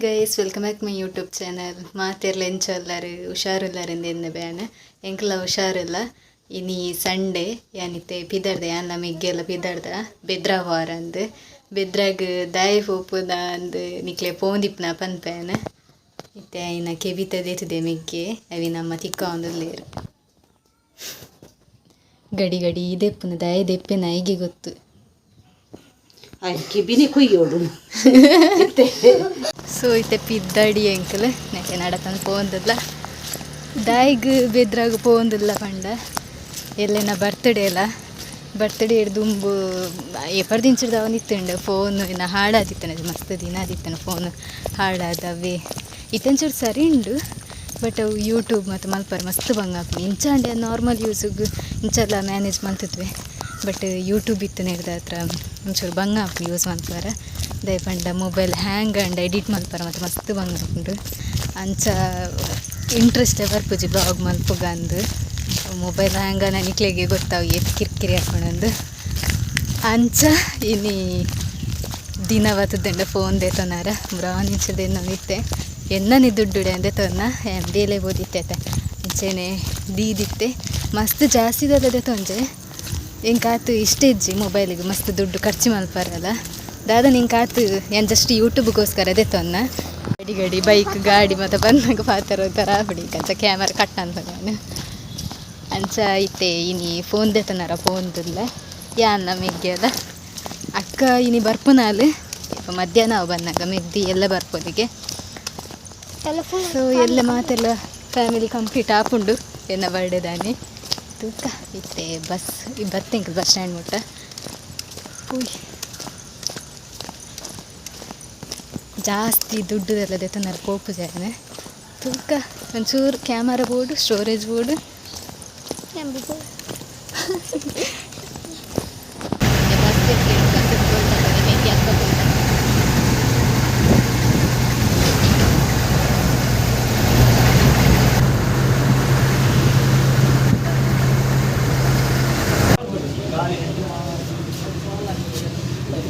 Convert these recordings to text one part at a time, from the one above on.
Guys welcome back my YouTube channel ಮಾತೆರ್ಲ ಎಂಚಲ್ಲರು ಹುಷಾರಿಲ್ಲರಿಂದ ಎಂದ ಬ್ಯಾನ್ ಎಂಕಲ ಹುಷಾರಿಲ್ಲ ಇನಿ ಸಂಡೇ ಯಾನಿತ್ತೆ ಪಿದರ್ದ ಯಾನ್ಲ ಮಿಗ್ಗೆಲ್ಲ ಪಿದರ್ದ ಬೆದ್ರಾವಾರ ಅಂದ್ ಬೆದ್ರಾಗ ದಾಯ ಪೋಪುದ ಅಂದ್ ನಿಕ್ಲೆ ಪೋಂದಿಪ್ನ ಪನ್ಪೇನ ಇತ್ತೆ ಐನ ಕೆವಿತ ದೇತದೆ ಮಿಗ್ಗೆ ಅವಿ ನಮ್ಮ ತಿಕ್ಕ ಒಂದುಲ್ಲೇರು ಗಡಿ ಗಡಿ ದೆಪ್ಪುನ ದಾಯ ದೆಪ್ಪೆನ ಐಗೆ ಗೊತ್ತು ಅದಕ್ಕೆ ಬಿನಿ ಕುಯ್ಯೋಡು ಸೊ ಇತ್ತೆ. ಪಿದ್ದಡಿ ಎಂಕಲ್ ನೆಕ್ಕೆ ನಡತನ ಪೋಂದಲ್ಲ ದಾಯಿಗ್ ಬೆದ್ರಾಗ ಪೋಂದಿಲ್ಲ ಪಂಡ. ಎಲ್ಲೇನ ಬರ್ತ್ಡೇ ಅಲ್ಲ. ಬರ್ತ್ಡೇ ದುಂಬು ಎಪ್ಪರ್ ದಿಂಚಿಡ್ದ ಅವನು ಇತ್ತಂಡು ಫೋನ್ ಇನ್ನು ಹಾಳಾದಿತ್ತನ ಮಸ್ತ್ ದಿನ ಆದಿತ್ತನ ಫೋನ್ ಹಾಳಾದವೆ. ಇತ್ತಂಚೂರು ಸರಿ ಉಂಡು. ಬಟ್ ಅವು ಯೂಟ್ಯೂಬ್ ಮತ್ತು ಮಲ್ಪರ್ ಮಸ್ತ್ ಬಂಗಾಪ ಇಂಚಾಂಡೆ ನಾರ್ಮಲ್ ಯೂಸಿಗೆ ಇಂಚೆಲ್ಲ ಮ್ಯಾನೇಜ್ ಮಾಡ್ತಿದ್ವಿ. ಬಟ್ ಯೂಟ್ಯೂಬ್ ಇತ್ತು ನೆಡ್ದ ಹತ್ರ ಒಂಚೂರು ಬಂಗಾಪ ಯೂಸ್ ಮಾಡ್ತಾರ ದಯಪಂಡ ಮೊಬೈಲ್ ಹ್ಯಾಂಗ್ ಅಂಡ್ ಎಡಿಟ್ ಮಲ್ಪರ ಮತ್ತು ಮಸ್ತ್ ಹಾಕೊಂಡು ಅಂಚ ಇಂಟ್ರೆಸ್ಟೇ ಬರ್ಪುಜಿ ಬ್ಲಾಗ್ ಮಲ್ಪುಗ ಅಂದು. ಮೊಬೈಲ್ ಹ್ಯಾಂಗ ನನಕ್ಲೆಗೆ ಗೊತ್ತಾವು ಎತ್ ಕಿರಿಕಿರಿ ಹಾಕೊಂಡಂದು ಅಂಚ ಇನಿ ದಿನ ಫೋನ್ ದೇತನಾರ ಬ್ರಾನಿಚದೆ ಎನ್ನ ಎನ್ನನಿ ದುಡ್ಡುಡೆ ಅಂದೆ ತೊನ್ನ ಬೇಲೆ ಬೋದಿತ್ತೆ ಅಂಚೆನೆ ದೀದಿತ್ತೆ ಮಸ್ತ್ ಜಾಸ್ತಿ ದಲ್ಲದೆ ತೊಂಜೆ. ಎಂಕಾತು ಇಷ್ಟ ಇಜ್ಜಿ ಮೊಬೈಲಿಗೆ ಮಸ್ತ್ ದುಡ್ಡು ಖರ್ಚು ಮಲ್ಪಾರಲ್ಲ ದಾದ ನಿಂಗೆ ಕಾತು ಏನು ಜಸ್ಟ್ ಯೂಟ್ಯೂಬ್ಗೋಸ್ಕರ ಅದೇ ತೊನ್ನ? ಗಡಿ ಗಡಿ ಬೈಕ್ ಗಾಡಿ ಮತ್ತು ಬಂದಾಗ ಪಾತ್ರ ಥರ ಬಿಡಿ ಕಂಚ ಕ್ಯಾಮರಾ ಕಟ್ ಅಂತ ನಾನು ಅಂಚ ಐತೆ ಇನಿ ಫೋನ್ ದೇತನಾರ ಫೋನ್ದಿಲ್ಲ ಯಾನ್ನ ಮೆಗ್ಗೆ ಅಕ್ಕ ಇನಿ ಬರ್ಪುನಾಲು ಇಪ್ಪ ಮಧ್ಯಾಹ್ನ ಅವು ಬಂದಾಗ ಮೆಗ್ದಿ ಎಲ್ಲ ಬರ್ಪೋದಿಗೆ ಸೊ ಎಲ್ಲ ಮಾತೆಲ್ಲ ಫ್ಯಾಮಿಲಿ ಕಂಪ್ಲೀಟ್ ಆಪುಂಡು. ಎನ್ನ ಬರ್ಡೇ ದಾನಿ. ತೂಕ ಇತ್ತೆ ಬಸ್ ಈ ಬತ್ತೆಂಕ ಬಸ್ ಸ್ಟ್ಯಾಂಡ್ ಮುಟ್ಟ. ಉಯ್. ಜಾಸ್ತಿ ದುಡ್ಡುದೆಲ್ಲ ದೆತನಾರ ಪೋಪು ಜಾಗನೆ. ತೂಕ ಒಂಚೂರು camera board storage board.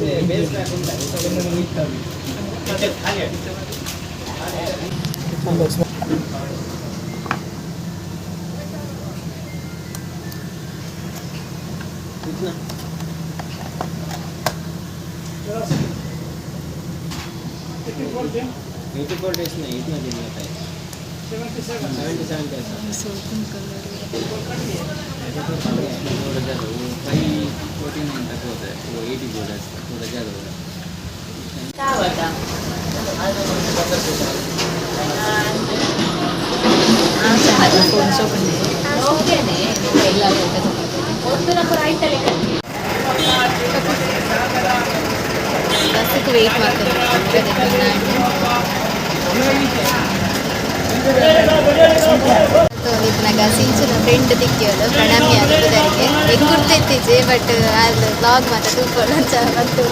네, 매일 해본다. 저는 이터. 근데 당연. Beauty गोल्डेस नहीं इतना दिन होता है सेवेंटी सेवन सेवेंटी सेवन कैसा सोपन कलर थोड़ा ज़्यादा होता है ಫೋನ್ ಸೋಪನೆ ಎಲ್ಲ ಬಸ್ಸಿಗೆ ವೆಯ್ಟ್ ಮಾಡ್ತಾರೆ ನಿಪ್ಪನಾಗ ಸೀಚನ ಫ್ರೆಂಡ್ ತಿಕ್ಕಿಯೋದು ಪ್ರಣಾಮಿ ಅದಕ್ಕೆ ಬಟ್ ಅದು ಬ್ಲಾಗ್ ಮಾತ್ರ ಅಂತ ಬಂತು.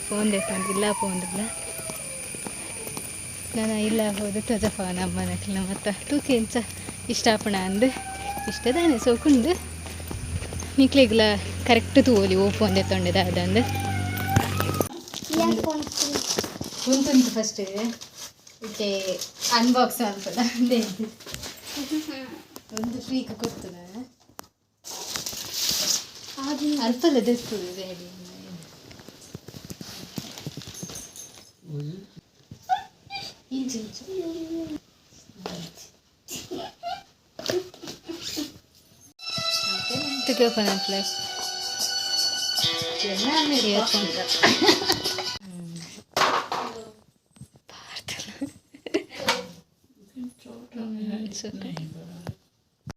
ಫೋನ್ ಇಲ್ಲ ಫೋನ್ ನಾನು ಇಲ್ಲ ಹೋದ ತಜ ಫೋನ್ ಅಮ್ಮನ ಮತ್ತು ತೂಕೆ ಎಂಚ ಇಷ್ಟಾಪಣ ಅಂದು. ಇಷ್ಟದಾನೆ ಸೋಕುಂಡು ನಿಕ್ಲೆಗ್ಲ ಕರೆಕ್ಟ್ ತೂಲಿ ಓ ಫೋನ್ ತೆತ್ತೊಂಡೆ ಅದಂದು. ಕುಂತುಂಟು ಫಸ್ಟ್ ಇದಕ್ಕೆ ಅನ್ಬಾಕ್ಸ್ ಅನ್ಪದ ಒಂದು ಫ್ರೀಕ್ ಕೊಡ್ತದ ಅಲ್ಪಲ್ಲ ದೆತ್ತು ರೆಡಿ ಇಂಚು ಇಂಚು to go for that place. It's okay.